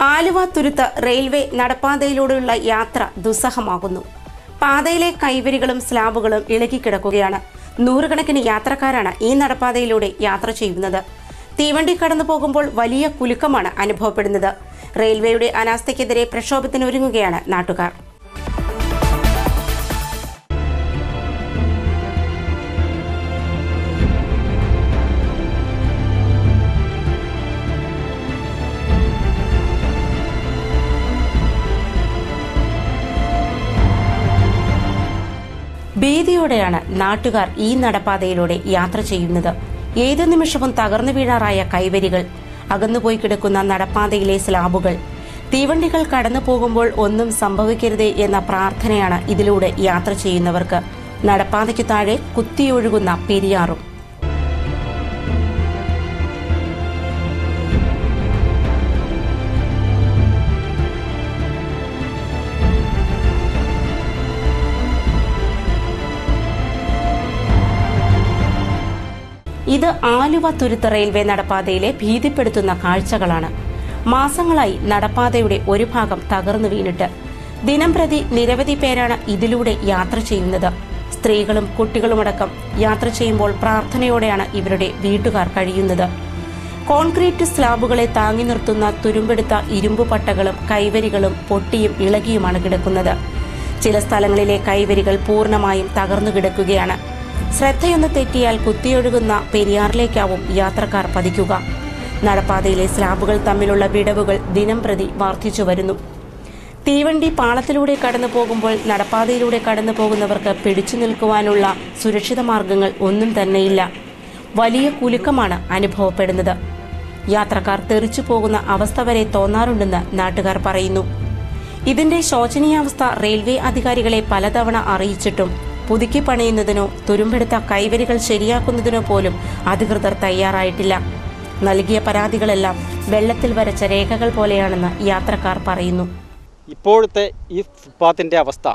ആലുവ തുരുത്ത് railway നടപ്പാതയിലൂടെയുള്ള യാത്ര ദുസ്സഹമാകുന്നു. പാതയിലെ കൈവരികളും സ്ലാബുകളും ഇളകിക്കിടക്കുകയാണ്. നൂറുകണക്കിന് യാത്രക്കാരാണ് ഈ നടപ്പാതയിലൂടെ യാത്ര ചെയ്യുന്നത്. തീവണ്ടി കടന്നു പോകുമ്പോൾ വലിയ കുലുക്കമാണ് അനുഭവപ്പെടുന്നത്. റെയിൽവേയുടെ അനാസ്ഥയ്ക്കെതിരെ പ്രക്ഷോഭത്തിനൊരുങ്ങുകയാണ് നാട്ടുകാർ. ഭീതിയോടെയാണ് നാട്ടുകാർ ഈ നടപ്പാതയിലൂടെ യാത്ര ചെയ്യുന്നത്. ഏതു നിമിഷവും തകർന്നു വീഴാറായ കൈവരികൾ അകന്നുപോയി കിടക്കുന്ന നടപ്പാതയിലെ സ്ലാബുകൾ. തീവണ്ടികൾ കടന്നു പോകുമ്പോൾ ഒന്നും സംഭവിക്കരുതേ എന്ന പ്രാർത്ഥനയാണ് ഇതിലൂടെ യാത്ര ചെയ്യുന്നവർക്ക്. നടപ്പാതയ്ക്ക് താഴെ കുത്തിയൊഴുകുന്ന പെരിയാറും. ഇത് ആലുവ തുരുത്ത് റെയിൽവേ നടപ്പാതയിലെ ഭീതിപ്പെടുത്തുന്ന കാഴ്ചകളാണ്. മാസങ്ങളായി നടപ്പാതയുടെ ഒരു ഭാഗം തകർന്നു വീണിട്ട്. ദിനം പ്രതി നിരവധി പേരാണ് ഇതിലൂടെ യാത്ര ചെയ്യുന്നത്. സ്ത്രീകളും കുട്ടികളുമടക്കം യാത്ര ചെയ്യുമ്പോൾ പ്രാർത്ഥനയോടെയാണ് ഇവരുടെ വീട്ടുകാർ കഴിയുന്നത്. കോൺക്രീറ്റ് സ്ലാബുകളെ താങ്ങി നിർത്തുന്ന തുരുമ്പെടുത്ത ഇരുമ്പു പട്ടകളും കൈവരികളും പൊട്ടിയും ഇളകിയുമാണ് കിടക്കുന്നത്. ചില സ്ഥലങ്ങളിലെ കൈവരികൾ പൂർണമായും തകർന്നു കിടക്കുകയാണ്. ശ്രദ്ധയൊന്ന് തെറ്റിയാൽ കുത്തിയൊഴുകുന്ന പെരിയാറിലേക്കാവും യാത്രക്കാർ പതിക്കുക. നടപ്പാതയിലെ സ്ലാബുകൾ തമ്മിലുള്ള വിടവുകൾ ദിനം പ്രതി വർദ്ധിച്ചു വരുന്നു. തീവണ്ടി പാളത്തിലൂടെ കടന്നു പോകുമ്പോൾ നടപ്പാതയിലൂടെ കടന്നു പോകുന്നവർക്ക് പിടിച്ചു നിൽക്കുവാനുള്ള സുരക്ഷിത മാർഗങ്ങൾ ഒന്നും തന്നെയില്ല. വലിയ കുലുക്കമാണ് അനുഭവപ്പെടുന്നത്. യാത്രക്കാർ തെറിച്ചു പോകുന്ന അവസ്ഥ വരെ തോന്നാറുണ്ടെന്ന് നാട്ടുകാർ പറയുന്നു. ഇതിന്റെ ശോചനീയാവസ്ഥ റെയിൽവേ അധികാരികളെ പലതവണ അറിയിച്ചിട്ടും പുതുക്കി പണിയുന്നതിനോ തുരുമ്പെടുത്ത കൈവരികൾ ശരിയാക്കുന്നതിനോ പോലും അധികൃതർ തയ്യാറായിട്ടില്ല. നൽകിയ പരാതികളെല്ലാം വെള്ളത്തിൽ വരച്ച രേഖകൾ പോലെയാണെന്ന് യാത്രക്കാർ പറയുന്നു. ഇപ്പോഴത്തെ ഈ ഫുട്പാത്തിന്റെ അവസ്ഥ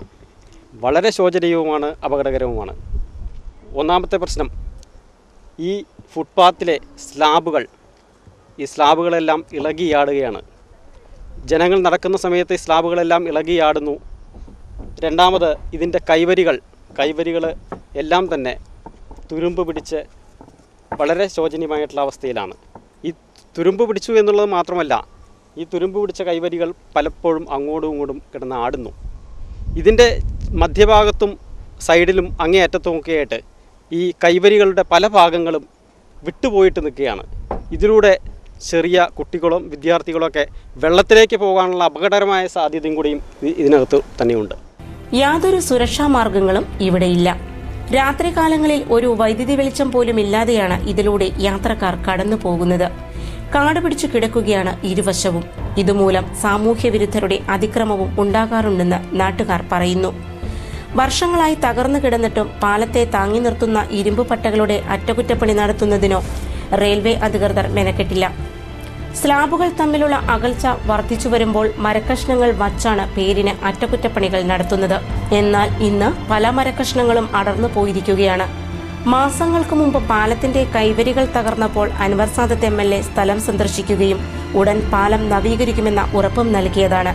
വളരെ ശോചനീയവുമാണ് അപകടകരവുമാണ്. ഒന്നാമത്തെ പ്രശ്നം ഈ ഫുട്പാത്തിലെ സ്ലാബുകൾ ഈ സ്ലാബുകളെല്ലാം ഇളകിയാടുകയാണ്. ജനങ്ങൾ നടക്കുന്ന സമയത്ത് സ്ലാബുകളെല്ലാം ഇളകിയാടുന്നു. രണ്ടാമത് ഇതിന്റെ കൈവരികൾ കൈവരികൾ എല്ലാം തന്നെ തുരുമ്പ് പിടിച്ച് വളരെ ശോചനീയമായിട്ടുള്ള അവസ്ഥയിലാണ്. ഈ തുരുമ്പ് പിടിച്ചു എന്നുള്ളത് മാത്രമല്ല ഈ തുരുമ്പ് പിടിച്ച കൈവരികൾ പലപ്പോഴും അങ്ങോട്ടും ഇങ്ങോട്ടും കിടന്ന് ആടുന്നു. ഇതിന്റെ മധ്യഭാഗത്തും സൈഡിലും അങ്ങേയറ്റത്തുമൊക്കെയായിട്ട് ഈ കൈവരികളുടെ പല ഭാഗങ്ങളും വിട്ടുപോയിട്ട് നിൽക്കുകയാണ്. ഇതിലൂടെ ചെറിയ കുട്ടികളും വിദ്യാർത്ഥികളൊക്കെ വെള്ളത്തിലേക്ക് പോകാനുള്ള അപകടകരമായ സാധ്യതയും കൂടിയും ഇതിനകത്ത് തന്നെയുണ്ട്. യാതൊരു സുരക്ഷാ മാർഗങ്ങളും ഇവിടെയില്ല. രാത്രികാലങ്ങളിൽ ഒരു വൈദ്യുതി വെളിച്ചം പോലും ഇല്ലാതെയാണ് ഇതിലൂടെ യാത്രക്കാർ കടന്നു പോകുന്നത്. കാട് പിടിച്ചു കിടക്കുകയാണ് ഇരുവശവും. ഇതുമൂലം സാമൂഹ്യ വിരുദ്ധരുടെ അതിക്രമവും ഉണ്ടാകാറുണ്ടെന്ന് നാട്ടുകാർ പറയുന്നു. വർഷങ്ങളായി തകർന്നു കിടന്നിട്ടും പാലത്തെ താങ്ങി നിർത്തുന്ന ഇരുമ്പ് പട്ടകളുടെ അറ്റകുറ്റപ്പണി നടത്തുന്നതിനോ റെയിൽവേ അധികൃതർ മെനക്കെട്ടില്ല. സ്ലാബുകൾ തമ്മിലുള്ള അകൽച്ച വർദ്ധിച്ചു വരുമ്പോൾ മരക്കഷ്ണങ്ങൾ വച്ചാണ് പേരിന് അറ്റകുറ്റപ്പണികൾ നടത്തുന്നത്. എന്നാൽ ഇന്ന് പല മരക്കഷ്ണങ്ങളും അടർന്നു പോയിരിക്കുകയാണ്. മാസങ്ങൾക്ക് മുമ്പ് പാലത്തിന്റെ കൈവരികൾ തകർന്നപ്പോൾ Anwar Sadath M L A സ്ഥലം സന്ദർശിക്കുകയും ഉടൻ പാലം നവീകരിക്കുമെന്ന ഉറപ്പും നൽകിയതാണ്.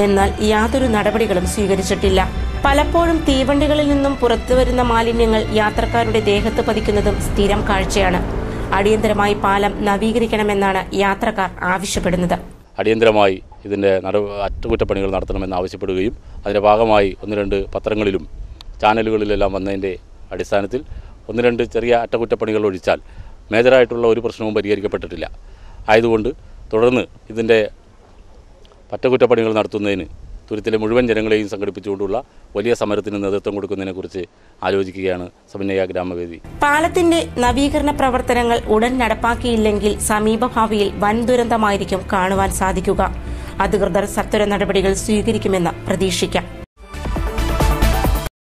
എന്നാൽ യാതൊരു നടപടികളും സ്വീകരിച്ചിട്ടില്ല. പലപ്പോഴും തീവണ്ടികളിൽ നിന്നും പുറത്തുവരുന്ന മാലിന്യങ്ങൾ യാത്രക്കാരുടെ ദേഹത്ത് പതിക്കുന്നതും സ്ഥിരം കാഴ്ചയാണ്. അടിയന്തരമായി പാലം നവീകരിക്കണമെന്നാണ് യാത്രക്കാർ ആവശ്യപ്പെടുന്നത്. അടിയന്തരമായി ഇതിന്റെ നട അറ്റകുറ്റപ്പണികൾ നടത്തണമെന്ന് ആവശ്യപ്പെടുകയും അതിന്റെ ഭാഗമായി ഒന്ന് രണ്ട് പത്രങ്ങളിലും ചാനലുകളിലെല്ലാം വന്നതിന്റെ അടിസ്ഥാനത്തിൽ ഒന്ന് രണ്ട് ചെറിയ അറ്റകുറ്റപ്പണികൾ ഒഴിച്ചാൽ മേജറായിട്ടുള്ള ഒരു പ്രശ്നവും പരിഹരിക്കപ്പെട്ടിട്ടില്ല. ആയതുകൊണ്ട് തുടർന്ന് ഇതിന്റെ അറ്റകുറ്റപ്പണികൾ നടത്തുന്നതിന് തുരുത്തിലെ മുഴുവൻ ജനങ്ങളെയും സംഘടിപ്പിച്ചുകൊണ്ടുള്ള വലിയ സമരത്തിന് നേതൃത്വം കൊടുക്കുന്നതിനെക്കുറിച്ച് ആലോചിക്കുകയാണ് സമന്വയ ഗ്രാമവേദി. പാലത്തിന്റെ നവീകരണ പ്രവർത്തനങ്ങൾ ഉടൻ നടപ്പാക്കിയില്ലെങ്കിൽ സമീപഭാവിയിൽ വൻ ദുരന്തമായിരിക്കും കാണുവാൻ സാധിക്കുക. അധികൃതർ സത്വര നടപടികൾ സ്വീകരിക്കുമെന്ന് പ്രതീക്ഷിക്കാം.